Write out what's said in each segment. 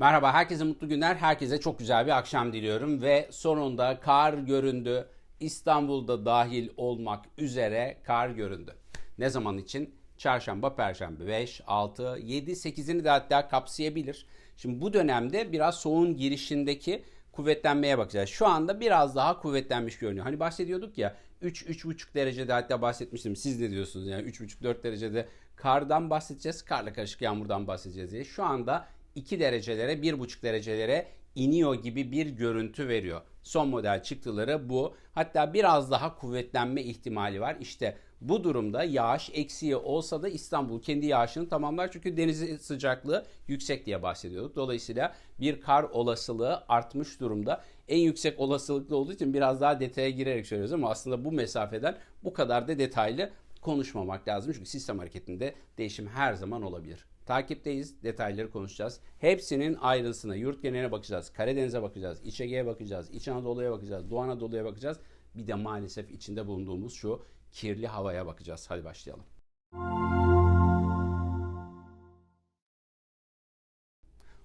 Merhaba, herkese mutlu günler, herkese çok güzel bir akşam diliyorum ve sonunda kar göründü. İstanbul'da dahil olmak üzere kar göründü. Ne zaman için? Çarşamba, Perşembe 5, 6, 7, 8'ini de hatta kapsayabilir. Şimdi bu dönemde biraz soğuğun girişindeki kuvvetlenmeye bakacağız. Şu anda biraz daha kuvvetlenmiş görünüyor. Hani bahsediyorduk ya 3-3,5 derecede hatta bahsetmiştim. Siz ne diyorsunuz yani 3,5-4 derecede kardan bahsedeceğiz. Karla karışık yağmurdan bahsedeceğiz diye. Şu anda 2 derecelere 1,5 derecelere iniyor gibi bir görüntü veriyor. Son model çıktıları bu. Hatta biraz daha kuvvetlenme ihtimali var. İşte bu durumda yağış eksiği olsa da İstanbul kendi yağışını tamamlar. Çünkü deniz sıcaklığı yüksek diye bahsediyorduk. Dolayısıyla bir kar olasılığı artmış durumda. En yüksek olasılıklı olduğu için biraz daha detaya girerek söylüyoruz ama aslında bu mesafeden bu kadar da detaylı konuşmamak lazım. Çünkü sistem hareketinde değişim her zaman olabilir. Takipteyiz. Detayları konuşacağız. Hepsinin ayrıntısına, yurt geneline bakacağız. Karadeniz'e bakacağız. İç Ege'ye bakacağız. İç Anadolu'ya bakacağız. Doğu Anadolu'ya bakacağız. Bir de maalesef içinde bulunduğumuz şu kirli havaya bakacağız. Hadi başlayalım.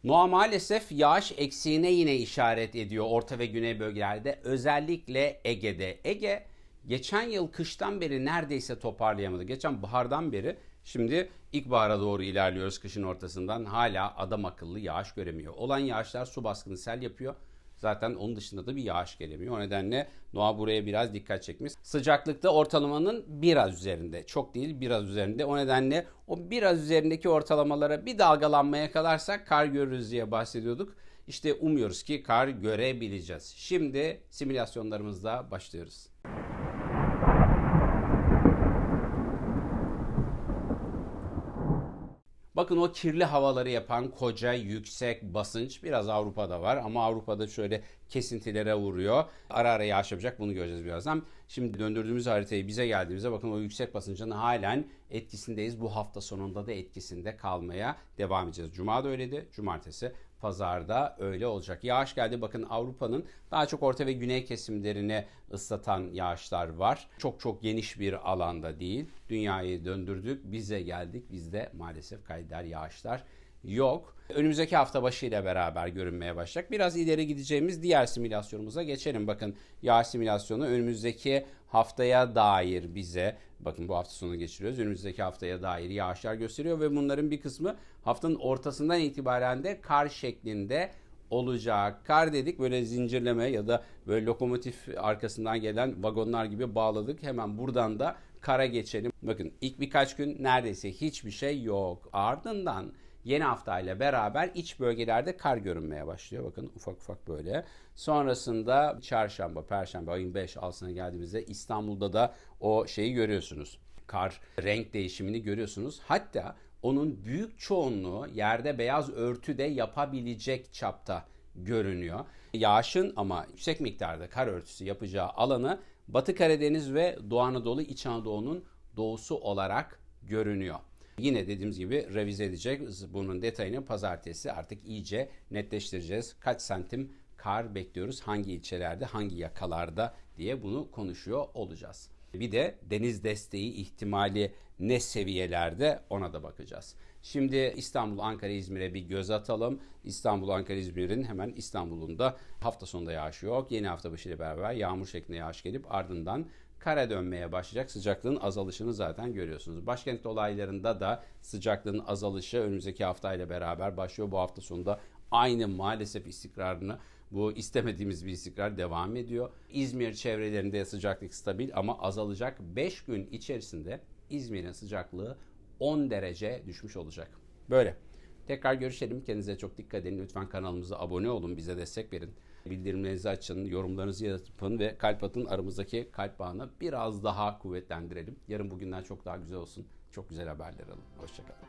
Noa maalesef yağış eksiğine yine işaret ediyor Orta ve Güney bölgelerde. Özellikle Ege'de. Ege geçen yıl kıştan beri neredeyse toparlayamadı. Geçen bahardan beri şimdi ilkbahara doğru ilerliyoruz kışın ortasından. Hala adam akıllı yağış göremiyor. Olan yağışlar su baskını sel yapıyor. Zaten onun dışında da bir yağış gelemiyor. O nedenle Noa buraya biraz dikkat çekmiş. Sıcaklıkta ortalamanın biraz üzerinde. Çok değil biraz üzerinde. O nedenle o biraz üzerindeki ortalamalara bir dalgalanmaya kalarsak kar görürüz diye bahsediyorduk. İşte umuyoruz ki kar görebileceğiz. Şimdi simülasyonlarımızla başlıyoruz. Bakın o kirli havaları yapan koca yüksek basınç biraz Avrupa'da var ama Avrupa'da şöyle kesintilere vuruyor. Ara ara yağış yapacak bunu göreceğiz birazdan. Şimdi döndürdüğümüz haritayı bize geldiğimizde bakın o yüksek basıncın halen etkisindeyiz. Bu hafta sonunda da etkisinde kalmaya devam edeceğiz. Cuma da öyleydi. Cumartesi pazarda öyle olacak. Yağış geldi. Bakın Avrupa'nın daha çok orta ve güney kesimlerini ıslatan yağışlar var. Çok çok geniş bir alanda değil. Dünyayı döndürdük. Bize geldik. Bizde maalesef kayder yağışlar yok. Önümüzdeki hafta başı ile beraber görünmeye başlayacak. Biraz ileri gideceğimiz diğer simülasyonumuza geçelim. Bakın yağış simülasyonu önümüzdeki haftaya dair bize bakın bu hafta sonu geçiriyoruz. Önümüzdeki haftaya dair yağışlar gösteriyor ve bunların bir kısmı haftanın ortasından itibaren de kar şeklinde olacak. Kar dedik böyle zincirleme ya da böyle lokomotif arkasından gelen vagonlar gibi bağladık. Hemen buradan da kara geçelim. Bakın ilk birkaç gün neredeyse hiçbir şey yok. Ardından yeni hafta ile beraber iç bölgelerde kar görünmeye başlıyor. Bakın ufak ufak böyle. Sonrasında çarşamba, perşembe ayın 5 altına geldiğimizde İstanbul'da da o şeyi görüyorsunuz. Kar renk değişimini görüyorsunuz. Hatta onun büyük çoğunluğu yerde beyaz örtü de yapabilecek çapta görünüyor. Yağışın ama yüksek miktarda kar örtüsü yapacağı alanı Batı Karadeniz ve Doğu Anadolu, İç Anadolu'nun doğusu olarak görünüyor. Yine dediğimiz gibi revize edeceğiz. Bunun detayını pazartesi artık iyice netleştireceğiz. Kaç santim kar bekliyoruz, hangi ilçelerde, hangi yakalarda diye bunu konuşuyor olacağız. Bir de deniz desteği ihtimali ne seviyelerde ona da bakacağız. Şimdi İstanbul, Ankara, İzmir'e bir göz atalım. İstanbul, Ankara, İzmir'in hemen İstanbul'unda hafta sonunda yağış yok. Yeni hafta başı ile beraber yağmur şeklinde yağış gelip ardından kara dönmeye başlayacak. Sıcaklığın azalışını zaten görüyorsunuz. Başkent olaylarında da sıcaklığın azalışı önümüzdeki haftayla beraber başlıyor. Bu hafta sonunda aynı maalesef istikrarını bu istemediğimiz bir istikrar devam ediyor. İzmir çevrelerinde sıcaklık stabil ama azalacak. 5 gün içerisinde İzmir'in sıcaklığı 10 derece düşmüş olacak. Böyle. Tekrar görüşelim. Kendinize çok dikkat edin. Lütfen kanalımıza abone olun. Bize destek verin. Bildirimlerinizi açın, yorumlarınızı yapın ve kalp atın aramızdaki kalp bağını biraz daha kuvvetlendirelim. Yarın bugünden çok daha güzel olsun. Çok güzel haberler alın. Hoşçakalın.